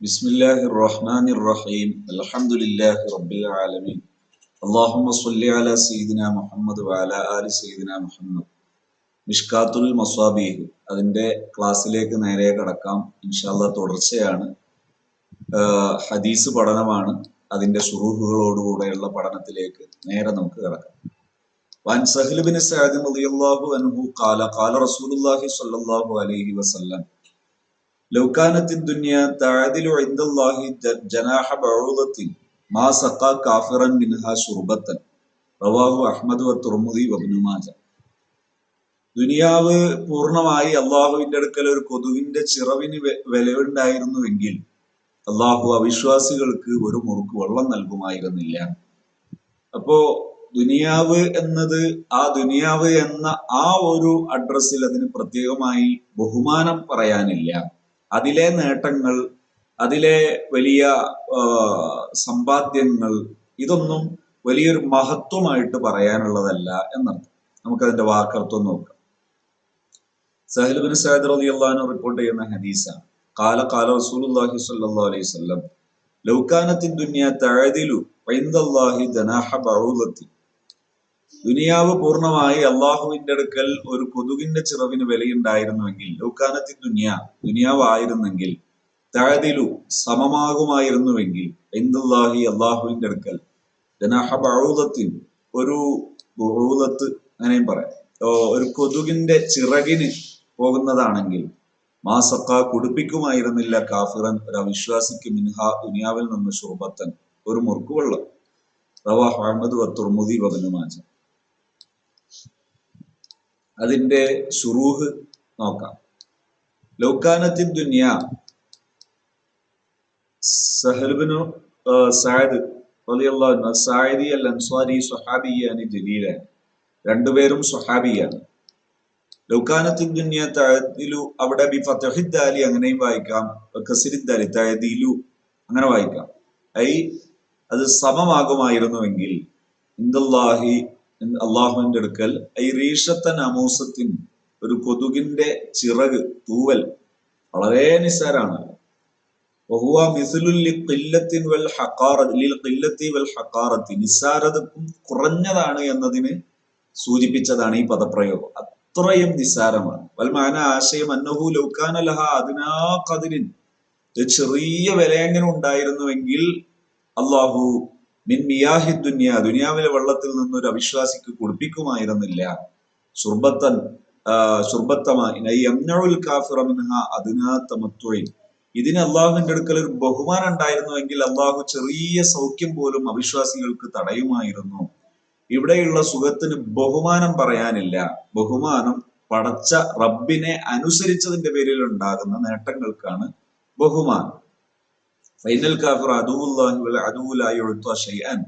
بسم الله الرحمن الرحيم الحمد لله رب العالمين اللهم صل على سيدنا മുഹമ്മദ് وعلى آل سيدنا മുഹമ്മദ് മിഷ്കാത്തുൽ മസ്വാബീഹ് അതിന്റെ ക്ലാസ്സിലേക്ക് നേരെ കടക്കാം ഇൻഷാല്ല തുടർച്ചയാണ് ആഹ് ഹദീസ് പഠനമാണ് അതിന്റെ ഷുറൂഹുകളോടുകൂടെയുള്ള പഠനത്തിലേക്ക് നേരെ നമുക്ക് കിടക്കാം وعن سهل بن سعد رضي الله عنه قال قال رسول الله صلى الله عليه وسلم തഅദിലു ഇൻദല്ലാഹി ജനാഹ മാ സഖാ കാഫിറൻ മിൻഹാ തുർമുദി മാജ. ദുനിയാവ് പൂർണമായി അള്ളാഹുവിന്റെ അടുക്കൽ ഒരു കൊതുവിന്റെ ചിറവിന് വിലയുണ്ടായിരുന്നുവെങ്കിൽ അള്ളാഹു അവിശ്വാസികൾക്ക് ഒരു മുറുക്ക് വെള്ളം നൽകുമായിരുന്നില്ല. അപ്പോ ദുനിയാവ് എന്നത് ആ ദുനിയാവ് എന്ന ആ ഒരു അഡ്രസ്സിൽ അതിന് പ്രത്യേകമായി ബഹുമാനം പറയാനില്ല. അതിലെ നേട്ടങ്ങൾ അതിലെ വലിയ സമ്പാദ്യങ്ങൾ ഇതൊന്നും വലിയൊരു മഹത്വമായിട്ട് പറയാനുള്ളതല്ല എന്നർത്ഥം. നമുക്കതിന്റെ വാക്കർത്വം നോക്കാം. സഹലുബിൻ സഹദ് അലി അള്ളഹാനു റിപ്പോർട്ട് ചെയ്യുന്ന ഹദീസാണ്. കാല കാല റസൂലുല്ലാഹി സല്ലല്ലാഹു അലൈഹി വസല്ലം ലൗകാനത്തിൻ ദുനിയ തഅദിലു വൈന്ദല്ലാഹി ദനാഹ ബഊദത്തി ദുനിയാവ് പൂർണമായി അള്ളാഹുവിന്റെ അടുക്കൽ ഒരു കൊതുകിന്റെ ചിറവിന് വിലയുണ്ടായിരുന്നുവെങ്കിൽ ലൗക്കാനത്തി ദുനിയ ദുനിയാവായിരുന്നെങ്കിൽ തഴതിലു സമമാകുമായിരുന്നുവെങ്കിൽ എന്തുല്ലാഹി അള്ളാഹുവിന്റെ അടുക്കൽ ജനാഹ ബഴൂദത്തിൻ ഒരു ബഴൂദത്ത് അങ്ങനെയും പറയാം. ഒരു കൊതുകിന്റെ ചിറകിന് പോകുന്നതാണെങ്കിൽ മാസക്ക കുടിപ്പിക്കുമായിരുന്നില്ല കാഫിറൻ ഒരു അവിശ്വാസിക്ക് മിൻഹ ദുനിയാവിൽ നിന്ന് ശോഭത്തൻ ഒരു മുറുക്കുവെള്ളം. റവാഹ് അഹമ്മദ് വത്തുർമുദി വബനുമാജ അതിന്റെ ഷുറൂഹ് നോക്കാം. ലൗക്കാനത്തി ദുനിയ സഹൽബിനു സായദ് റളിയല്ലാഹു സായിദി അൽ അൻസ്വാരി സ്വഹാബിയാണ് ജലീലാണ് രണ്ടുപേരും സുഹാബിയാണ് ലൗക്കാനത്തി ദുനിയ തഴതിലു അവിടെ ബി ഫതഹിദ്ദാലി അങ്ങനെയും വായിക്കാം. കസിരിദ്ദാലി തഴതിലു അങ്ങനെ വായിക്കാം. ഐ അത് സമമാകുമായിരുന്നുവെങ്കിൽ ഇന്ദല്ലാഹി അള്ളാഹുവിന്റെ അടുക്കൽ ഐ റീഷത്തൻ അമൂസത്തിൻ ഒരു കൊതുകിന്റെ ചിറക് തൂവൽ വളരെ നിസ്സാരാണ് വഹുവ നിസ്സാരതക്കും കുറഞ്ഞതാണ് എന്നതിന് സൂചിപ്പിച്ചതാണ് ഈ പദപ്രയോഗം. അത്രയും നിസ്സാരമാണ്. വൽമാന ആശയം അന്നഹു ലൗക്കാൻ അലഹ അതിനാ കതിരിൻ ചെറിയ വിലയെങ്കിലും ഉണ്ടായിരുന്നുവെങ്കിൽ അള്ളാഹു മിൻ മിയാഹി ദുനിയ ദുനിയാവിലെ വെള്ളത്തിൽ നിന്ന് ഒരു അവിശ്വാസിക്ക് കുടിപ്പിക്കുമായിരുന്നില്ല. സുർബത്തൻ ഇതിന് അള്ളാഹുവിന്റെ അടുക്കൽ ഒരു ബഹുമാനം ഉണ്ടായിരുന്നുവെങ്കിൽ അള്ളാഹു ചെറിയ സൗഖ്യം പോലും അവിശ്വാസികൾക്ക് തടയുമായിരുന്നു. ഇവിടെയുള്ള സുഖത്തിന് ബഹുമാനം പറയാനില്ല. ബഹുമാനം പടച്ച റബ്ബിനെ അനുസരിച്ചതിന്റെ പേരിൽ ഉണ്ടാകുന്ന നേട്ടങ്ങൾക്കാണ് ബഹുമാനം. ഫൈനൽ കാഫിർ അദുവുല്ലാഹി വൽ അദുവു ലാ യുഅ്ത ശൈഅൻ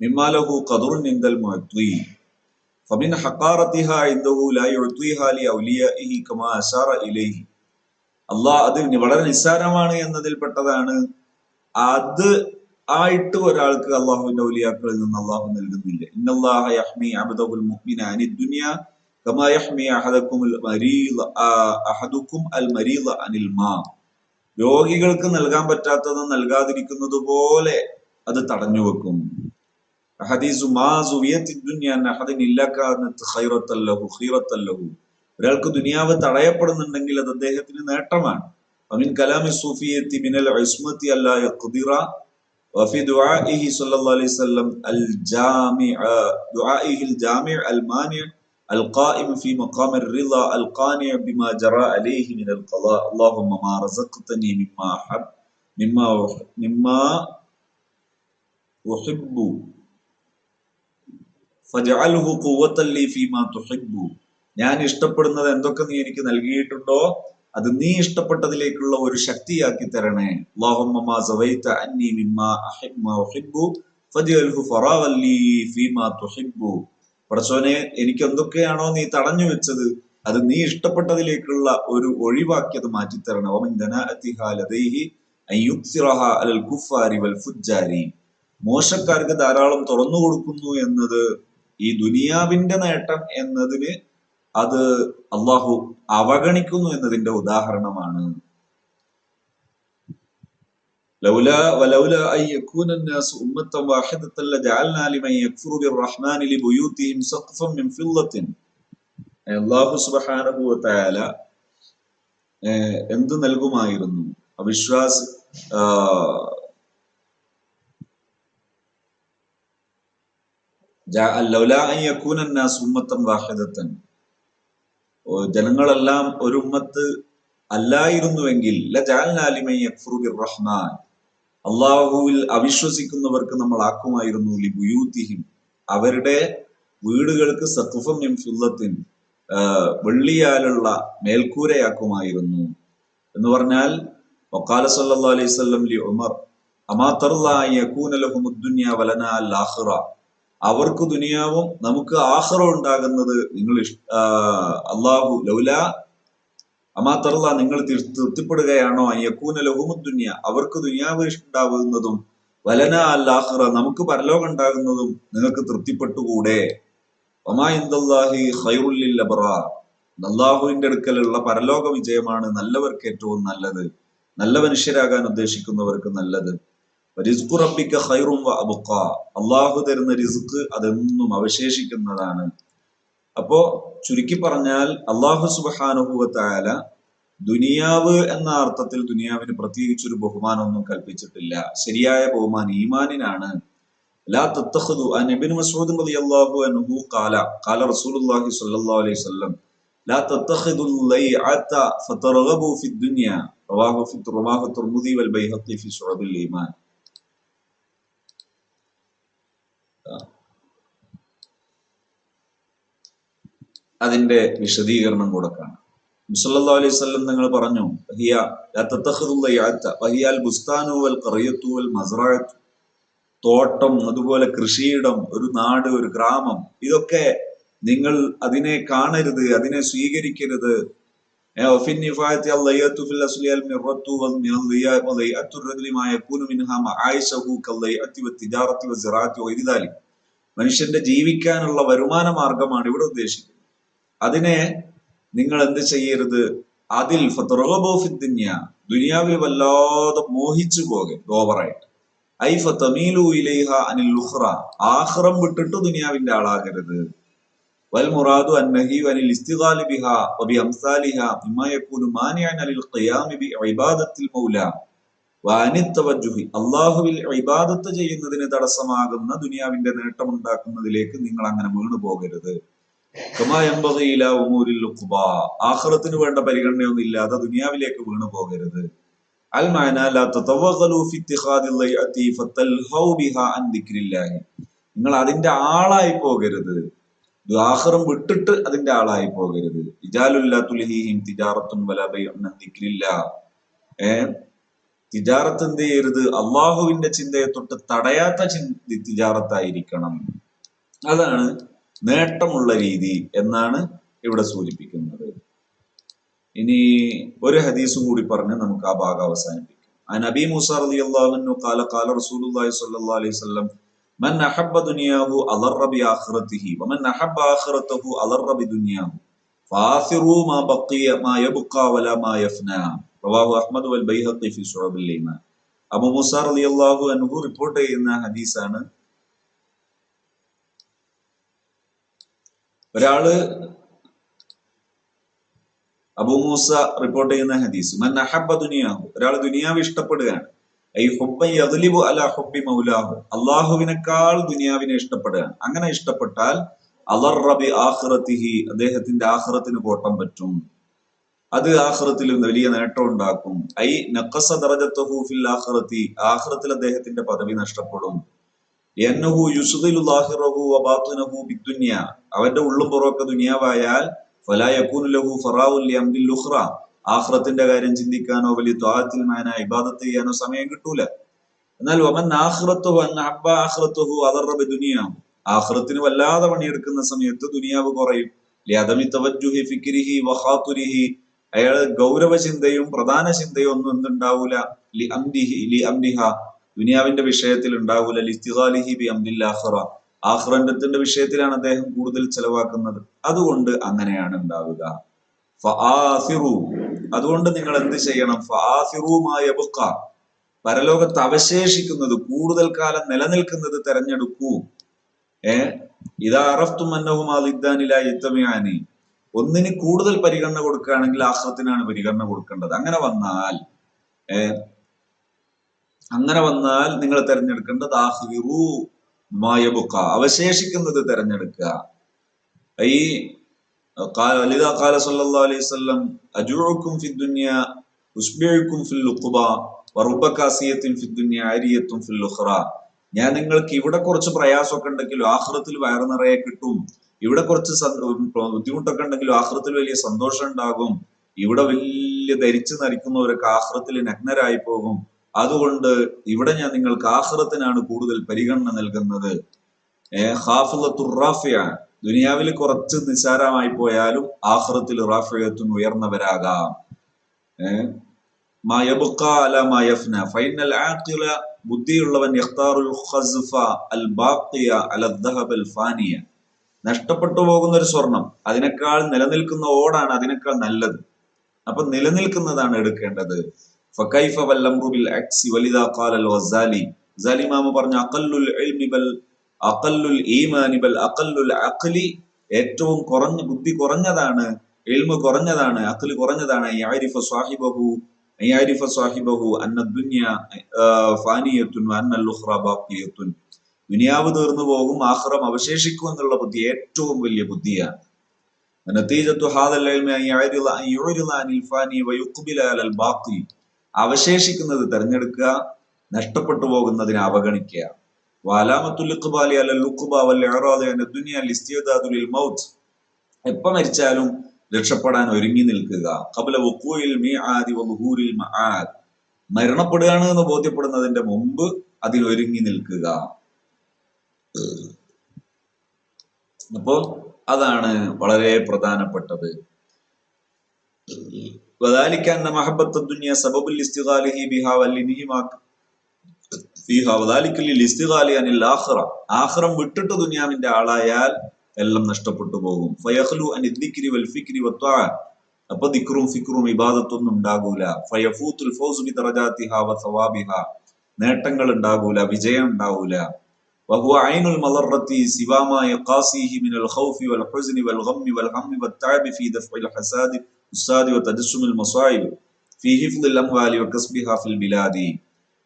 മിമ്മാ ലഹു ഖദറുൻ ഇൻദൽ മുഅ്തി ഫമിൻ ഹഖാറത്തിഹാ ഇൻദഹു ലാ യുഅ്തിഹാ ലി ഔലിയാഇഹി കമാ അശാറ ഇലൈഹി. അള്ളാഹ് അത് വളരെ നിസ്സാരമാണ് എന്നതിൽപ്പെട്ടതാണ് അത് ആയിട്ട് ഒരാൾക്ക് അള്ളാഹുവിന്റെ ഔലിയാക്കളിൽ നിന്ന് അള്ളാഹു നൽകുന്നില്ല. ഇന്നല്ലാഹ അനിൽ മാ. രോഗികൾക്ക് നൽകാൻ പറ്റാത്തത് നൽകാതിരിക്കുന്നത് പോലെ അത് തടഞ്ഞു വെക്കും ഹദീസു മാ സുവിയത്തി ദുനിയ അൻ അഹദിൻ ഇല്ല കാനത്ത് ഖൈറത്തൻ ലഹു ഖീറത്തൻ ലഹു ഒരാൾക്ക് ദുനിയാവ് തടയപ്പെടുന്നുണ്ടെങ്കിൽ അത് അദ്ദേഹത്തിന് നേട്ടമാണ് ومن كلام الصوفية من العصمة ألا يقدر وفي دعائه صلى الله عليه وسلم الجامع دعائه الجامع المانع القائم في مقام الرضا القانع بما جرى عليه من القضاء اللهم ما رزقتني مما أحب مما أح- مما أحب ഫജഅൽഹു ഖുവ്വത്തൻ ലീ ഫീമാ തുഹിബ്ബു ഞാൻ ഇഷ്ടപ്പെടുന്നത് എന്തൊക്കെ നീ എനിക്ക് നൽകിയിട്ടുണ്ടോ അത് നീ ഇഷ്ടപ്പെട്ടതിലേക്കുള്ള ഒരു ശക്തിയാക്കി തരണേ അല്ലാഹുമ്മ പടച്ചോനെ എനിക്ക് എന്തൊക്കെയാണോ നീ തടഞ്ഞു വെച്ചത് അത് നീ ഇഷ്ടപ്പെട്ടതിലേക്കുള്ള ഒരു ഒഴിവാക്കി അത് മാറ്റിത്തരണം. മോശക്കാർക്ക് ധാരാളം തുറന്നു കൊടുക്കുന്നു എന്നത് ഈ ദുനിയാവിന്റെ നേട്ടം എന്നതിന് അത് അള്ളാഹു അവഗണിക്കുന്നു എന്നതിന്റെ ഉദാഹരണമാണ്. لولا ولولا أن يكون الناس أمة واحدة لجعلنا لمن يكفر بالرحمن لبيوتهم سقفا من فضة അള്ളാഹു സുബ്ഹാനഹു വതആല ഏഹ്, എന്ത് നൽകുമായിരുന്നു അവിശ്വാസ ആഹ്, ജാ- ലൗലാ അൻ യകൂന الناس ഉമ്മത്തൻ വാഹിദത്തൻ ഓ, ജനങ്ങളെല്ലാം ഒരു ഉമ്മത്ത് അല്ലായിരുന്നുവെങ്കിൽ ലജഅൽനാ ലിമൻ യക്ഫുറു ബിർറഹ്മാൻ അള്ളാഹുവിൽ അവിശ്വസിക്കുന്നവർക്ക് നമ്മൾ ആക്കുമായിരുന്നു ലിബുയൂത്തിഹിം അവരുടെ വീടുകൾക്ക് സഖഫം എം ഫില്ലത്തിൻ വെള്ളിയാലുള്ള മേൽക്കൂരയാക്കുമായിരുന്നു. എന്ന് പറഞ്ഞാൽ വക്കാല സല്ലാ അലൈഹി വസല്ലം ലി ഉമർ അമാ തർല യകൂന ലഹുമുദ് ദുനിയ വലനാ അൽ അവർക്ക് ദുനിയാവും നമുക്ക് ആഹ്റ ഉണ്ടാകുന്നത് നിങ്ങൾ അള്ളാഹു ലൗല അമാ തർല നിങ്ങൾ തൃപ്തിപ്പെടുകയാണോ? യക്കൂന ലഹുമുദ്ദുന്യ അവർക്ക് ദുനിയാവ് വലന അല്ലാഹ്റ നമുക്ക് പരലോകം ഉണ്ടാകുന്നതും നിങ്ങൾക്ക് തൃപ്തിപ്പെട്ടുകൂടെ? അള്ളാഹുവിന്റെ അടുക്കലുള്ള പരലോക വിജയമാണ് നല്ലവർക്ക് ഏറ്റവും നല്ലത്. നല്ല മനുഷ്യരാകാൻ ഉദ്ദേശിക്കുന്നവർക്ക് നല്ലത്. റബ്ബിക്ക അള്ളാഹു തരുന്ന റിസ്ക് അതെന്നും അവശേഷിക്കുന്നതാണ്. അപ്പോ ചുരുക്കി പറഞ്ഞാൽ അള്ളാഹു സുബാനുഭവത്തായ ദുനിയാവ് എന്ന അർത്ഥത്തിൽ ദുനിയാവിന് പ്രത്യേകിച്ചൊരു ബഹുമാനമൊന്നും കൽപ്പിച്ചിട്ടില്ല. ശരിയായ ബഹുമാനം ഈമാനിനാണ്. ലാ റളിയല്ലാഹു അൻഹു ഖാല ഖാല റസൂലുള്ളാഹി അലൈഹി വസല്ലം ലാ ലൈഅത റവാഹു തുർമുദി വൽ ഫി ഈമാൻ. അതിന്റെ വിശദീകരണം കൂടെ കാണാം മുസല്ലാ അലൈഹി സ്വല്ലം നിങ്ങൾ പറഞ്ഞു തോട്ടം അതുപോലെ കൃഷിയിടം ഒരു നാട് ഒരു ഗ്രാമം ഇതൊക്കെ നിങ്ങൾ അതിനെ കാണരുത് അതിനെ സ്വീകരിക്കരുത്. മനുഷ്യന്റെ ജീവിക്കാനുള്ള വരുമാന മാർഗമാണ് ഇവിടെ ഉദ്ദേശിക്കുന്നത്. അതിനെ നിങ്ങൾ എന്ത് ചെയ്യരുത്? അതിൽ ഫത്റഗബു ഫി ദുനിയ ദുനിയാവിൽ വല്ലാതെ മോഹിച്ചു പോകും ഓവറായിട്ട് ഐ ഫതമീലു ഇലൈഹ അനിൽ ലുഹ്റ ആഖിറം വിട്ടിട്ട് ദുനിയാവിന്റെ ആളാകരുത്. വൽ മുറാദു അന്നഹി അനിൽ ഇസ്തിഖാലി ബിഹ വബി അംസാലിഹ മിമ്മ യകൂനു മാനിഅൻ അലിൽ ഖിയാമി ബി ഇബാദത്തിൽ മൗല. അള്ളാഹുവിൽ ഇബാദത്ത് ചെയ്യുന്നതിന് തടസ്സമാകുന്ന ദുനിയാവിന്റെ നേട്ടമുണ്ടാക്കുന്നതിലേക്ക് നിങ്ങൾ അങ്ങനെ വീണു പോകരുത് ആഖിറത്തിന് വേണ്ട പരിഗണനയൊന്നും ഇല്ലാതെ ദുനിയാവിലേക്ക് വീണു പോകരുത്. നിങ്ങൾ അതിന്റെ ആളായി പോകരുത്. ആഖിറം വിട്ടിട്ട് അതിന്റെ ആളായി പോകരുത്. ഇജാലുല്ലാ തിജാറത്തും തിജാറത്തുൻ വലാ ബൈഉൻ അൻ ദിക്രില്ലാ. ഏ? തിജാറത്ത് എന്ത് ചെയ്യരുത്? അള്ളാഹുവിന്റെ ചിന്തയെ തൊട്ട് തടയാത്ത ചിന്ത തിജാറത്തായിരിക്കണം. അതാണ് നേട്ടമുള്ള രീതി എന്നാണ് ഇവിടെ സൂചിപ്പിക്കുന്നത് ഇനി ഒരു ഹദീസും കൂടി പറഞ്ഞ് നമുക്ക് ആ ഭാഗം അവസാനിപ്പിക്കാം عن ابي موسى رضي الله عنه قال قال رسول الله صلى الله عليه وسلم من احب دنياه اضر باخرته ومن احب اخرته اضر بدنياه فاثروا ما بقي ما يبقى ولا ما يفنى റവാഹു അഹ്മദ് വൽ ബൈഹഖി ഫി ശുഅബുൽ ഈമാൻ അബു മൂസ റളിയല്ലാഹു അൻഹു റിപ്പോർട്ട് ചെയ്യുന്ന ഹദീസാണ് ഒരാൾ അബൂമൂസ റിപ്പോർട്ട് ചെയ്യുന്ന ഹദീസ് മൻ അഹബ ദുനിയാഹു ഒരാൾ ദുനിയാവ് ഇഷ്ടപ്പെടുകയാണ്. ഐ ഹുബ്ബ യഗ്ലിബു അല ഹുബ്ബി മൗലാഹു അള്ളാഹുവിനേക്കാൾ ദുനിയാവിനെ ഇഷ്ടപ്പെടുകയാണ്. അങ്ങനെ ഇഷ്ടപ്പെട്ടാൽ അലർ റബി ആഖിറത്തിഹി അദ്ദേഹത്തിന്റെ ആഖിറത്തിന് കോട്ടം പറ്റും. അത് ആഖിറത്തിൽ വലിയ നേട്ടം ഉണ്ടാക്കും. ഐ നഖസ ദറജത്തുഹു ഫിൽ ആഖിറത്തി ആഖിറത്തിൽ അദ്ദേഹത്തിന്റെ പദവി നഷ്ടപ്പെടും. എന്നഹു യുസ്ദിലു അബാത്തുനഹു ബിദ്ദുന്യ. അവന്റെ ഉള്ളും പുറമൊക്കെ ദുനിയാവായാൽ ഫലാ യകൂനു ലഹു ഫറാഉൽ ലിഅംരിൽ ഉഖ്റ ആഖിറത്തിന്റെ കാര്യം ചിന്തിക്കാനോ വലിയ ത്വാഅത്തിൽ മാന ഇബാദത്ത് ചെയ്യാനോ സമയം കിട്ടൂല. എന്നാൽ വമൻ ആഹ്റത്തുഹു അൻ അബ്ബ ആഹ്റത്തുഹു അതറബ് ദുനിയാവും ആഹ്റത്തിന് വല്ലാതെ പണിയെടുക്കുന്ന സമയത്ത് ദുനിയാവ് കുറയും. ലിയദമി തവജ്ജുഹി ഫിക്രിഹി വ ഖാതുരിഹി. അയാൾ ഗൗരവ ചിന്തയും പ്രധാന ചിന്തയും ഒന്നും എന്തുണ്ടാവൂല. ലി അംരിഹി ലി അംരിഹ ദുനിയാവിന്റെ വിഷയത്തിൽ ഉണ്ടാവൂല. ലിസ്തിഗാലിഹി ബി വിഷയത്തിലാണ് അദ്ദേഹം കൂടുതൽ ചെലവാക്കുന്നത്. അതുകൊണ്ട് അങ്ങനെയാണ് ഉണ്ടാവുക. അതുകൊണ്ട് നിങ്ങൾ എന്ത് ചെയ്യണം? പരലോകത്ത് അവശേഷിക്കുന്നത് കൂടുതൽ കാലം നിലനിൽക്കുന്നത് തെരഞ്ഞെടുക്കൂ. ഏ? ഇതാ അറഫ്തും യുദ്ധമയാനി ഒന്നിന് കൂടുതൽ പരിഗണന കൊടുക്കുകയാണെങ്കിൽ ആഹ്റത്തിനാണ് പരിഗണന കൊടുക്കേണ്ടത്. അങ്ങനെ വന്നാൽ ഏ? അങ്ങനെ വന്നാൽ നിങ്ങൾ തിരഞ്ഞെടുക്കേണ്ടത് ആഹിറു മായബുക്ക അവശേഷിക്കുന്നത് തിരഞ്ഞെടുക്കുക. ഈ ലിത ഖാല സല്ലല്ലാഹു അലൈഹി വസല്ലം അജുഉക്കും ഫി ദുനിയ ഫിൽ ഉഖുബ വറുബ ഫിദ്ദുന്യ ആരിയത്തും ഫിൽ ഉഖറ ഞാൻ നിങ്ങൾക്ക് ഇവിടെ കുറച്ച് പ്രയാസമൊക്കെ ഉണ്ടെങ്കിലും ആഹ്റത്തിൽ വയറു നിറയെ കിട്ടും. ഇവിടെ കുറച്ച് ബുദ്ധിമുട്ടൊക്കെ ഉണ്ടെങ്കിലും ആഹ്റത്തിൽ വലിയ സന്തോഷം ഉണ്ടാകും. ഇവിടെ വലിയ ധരിച്ചു നരിക്കുന്നവരൊക്കെ ആഹ്റത്തിൽ നഗ്നരായി പോകും. അതുകൊണ്ട് ഇവിടെ ഞാൻ നിങ്ങൾക്ക് ആഹ്റത്തിനാണ് കൂടുതൽ പരിഗണന നൽകുന്നത്. ദുനിയാവിൽ കുറച്ച് നിസാരമായി പോയാലും ആഹ്റത്തിൽ റാഫിയത്തും ഉയർന്നവരാകാം. ഫൈനൽ ആഖില ബുദ്ധിയുള്ളവൻ നഷ്ടപ്പെട്ടു പോകുന്ന ഒരു സ്വർണം. അതിനേക്കാൾ നിലനിൽക്കുന്ന ഓടാണ് അതിനേക്കാൾ നല്ലത്. അപ്പൊ നിലനിൽക്കുന്നതാണ് എടുക്കേണ്ടത്. ഫക്കൈഫ വല്ലംറു ബിൽ അക്സി വലിദാ ഖാല അൽ ഗസാലി സലിമാമ പറഞ്ഞ അഖല്ലുൽ ഇൽമി ബൽ അഖല്ലുൽ ഈമാനി ബൽ അഖല്ലുൽ അഖ്ലി ഏറ്റവും കുറഞ്ഞ ബുദ്ധി കുറഞ്ഞതാണ് ഇൽമു കുറഞ്ഞതാണ് അഖ്ലി കുറഞ്ഞതാണ്. യഅരിഫ സ്വാഹിബഹു അയ്യാരിഫ സ്വാഹിബഹു അന്ന ദുനിയ ഫാനിയത്തുൻ അന്ന ലുഹ്റ ബാക്കിയത്തുൻ. ദുനിയാവ് തീർന്നു പോകും ആഹ്റം അവശേഷിക്കും എന്നുള്ള ബുദ്ധി ഏറ്റവും വലിയ ബുദ്ധിയാണ്. നതീജത്തു ഹാദൽ ഇൽമി അൻ യുഅരിള അനിൽ ഫാനി വയുഖ്ബില അലൽ ബാഖി അവശേഷിക്കുന്നത് തിരഞ്ഞെടുക്കുക നഷ്ടപ്പെട്ടു പോകുന്നതിനെ അവഗണിക്കുക. വാലാമത്തുൽ അല്ല ലിസ്തിയദാദു മൗത്ത്. എപ്പോ മരിച്ചാലും രക്ഷപ്പെടാൻ ഒരുങ്ങി നിൽക്കുക. ഖബല വുഖൂഇൽ മീ ആദി മആദ്. മരണപ്പെടുകയാണ് എന്ന് ബോധ്യപ്പെടുന്നതിന്റെ മുമ്പ് അതിൽ ഒരുങ്ങി നിൽക്കുക. അപ്പോ അതാണ് വളരെ പ്രധാനപ്പെട്ടത്. وذلك أن محبة الدنيا سبب لاستغاله بها والانهماك فيها وذلك للاستغال عن الآخرة ആഖിറം വിട്ടിട്ട് ദുനിയാവിന്റെ ആളായാൽ എല്ലാം നഷ്ടപ്പെട്ടു പോകും ഫയഖ്ലു അൻ ദിക്രി വൽ ഫിക്രി വത്വാ അപ്പൊ ദിക്റും ഫിക്റും ഇബാദത്തൊന്നും ഉണ്ടാകൂല ഫയഫൂത്തുൽ ഫൗസ് ബി ദറജാതിഹ വ സവാബിഹ നേട്ടങ്ങൾ ഉണ്ടാകൂല വിജയം ഉണ്ടാവൂല وهو عين المضرة سوى ما يقاسيه من الخوف والحزن والغم والهم والتعب في دفع الحساد ഉസ്താദി തജസ്സുമിൽ മൊസായിബ് ഫി ഹിഫ്ദിൽ അംവാലി വക്കസ്ബിഹ ഫിൽ ബിലാദി.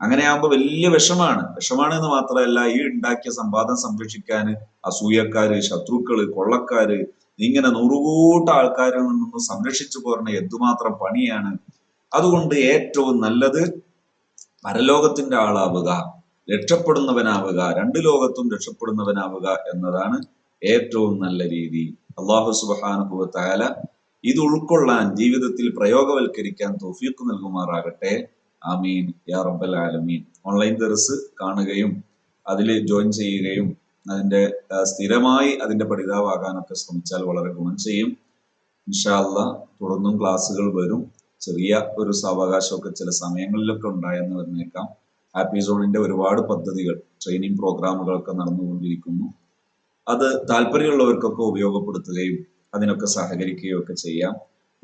അങ്ങനെയാകുമ്പോൾ വലിയ വിഷമാണ്. വിഷമാണ് എന്ന് മാത്രമല്ല ഈ ഉണ്ടാക്കിയ സമ്പാദം സംരക്ഷിക്കാൻ അസൂയക്കാര് ശത്രുക്കൾ കൊള്ളക്കാര് ഇങ്ങനെ നൂറുകൂട്ട ആൾക്കാരിൽ നിന്നും സംരക്ഷിച്ചു പോരണ എന്തുമാത്രം പണിയാണ്? അതുകൊണ്ട് ഏറ്റവും നല്ലത് പരലോകത്തിന്റെ ആളാവുക രക്ഷപ്പെടുന്നവനാവുക രണ്ട് ലോകത്തും രക്ഷപ്പെടുന്നവനാവുക എന്നതാണ് ഏറ്റവും നല്ല രീതി. അള്ളാഹു സുബാനുഭവത്തായാല ഇത് ഉൾക്കൊള്ളാൻ ജീവിതത്തിൽ പ്രയോഗവൽക്കരിക്കാൻ തോഫീക്ക് നൽകുമാറാകട്ടെ. ആമീൻ. യാ റബ്ബൽ ആലമീൻ. ഓൺലൈൻ ദർസ് കാണുകയും അതിൽ ജോയിൻ ചെയ്യുകയും അതിന്റെ സ്ഥിരമായി അതിന്റെ പഠിതാവാകാനൊക്കെ ശ്രമിച്ചാൽ വളരെ ഗുണം ചെയ്യും. ഇൻഷാല്ല തുടർന്നും ക്ലാസ്സുകൾ വരും. ചെറിയ ഒരു സാവകാശമൊക്കെ ചില സമയങ്ങളിലൊക്കെ ഉണ്ടായെന്ന് പറഞ്ഞേക്കാം. ഹാപ്പി സോണിന്റെ ഒരുപാട് പദ്ധതികൾ ട്രെയിനിങ് പ്രോഗ്രാമുകളൊക്കെ നടന്നുകൊണ്ടിരിക്കുന്നു. അത് താല്പര്യമുള്ളവർക്കൊക്കെ ഉപയോഗപ്പെടുത്തുകയും അതിനൊക്കെ സഹകരിക്കുകയും ഒക്കെ ചെയ്യാം.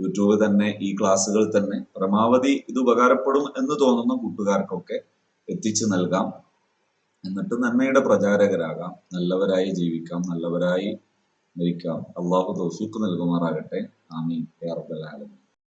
യൂട്യൂബ് തന്നെ ഈ ക്ലാസ്സുകൾ തന്നെ പരമാവധി ഇത് ഉപകാരപ്പെടും എന്ന് തോന്നുന്ന കൂട്ടുകാർക്കൊക്കെ എത്തിച്ചു നൽകാം. എന്നിട്ട് നന്മയുടെ പ്രചാരകരാകാം. നല്ലവരായി ജീവിക്കാം നല്ലവരായി മരിക്കാം. അള്ളാഹു തൗഫീഖ് നൽകുമാറാകട്ടെ. ആമീൻ. ആലമീൻ.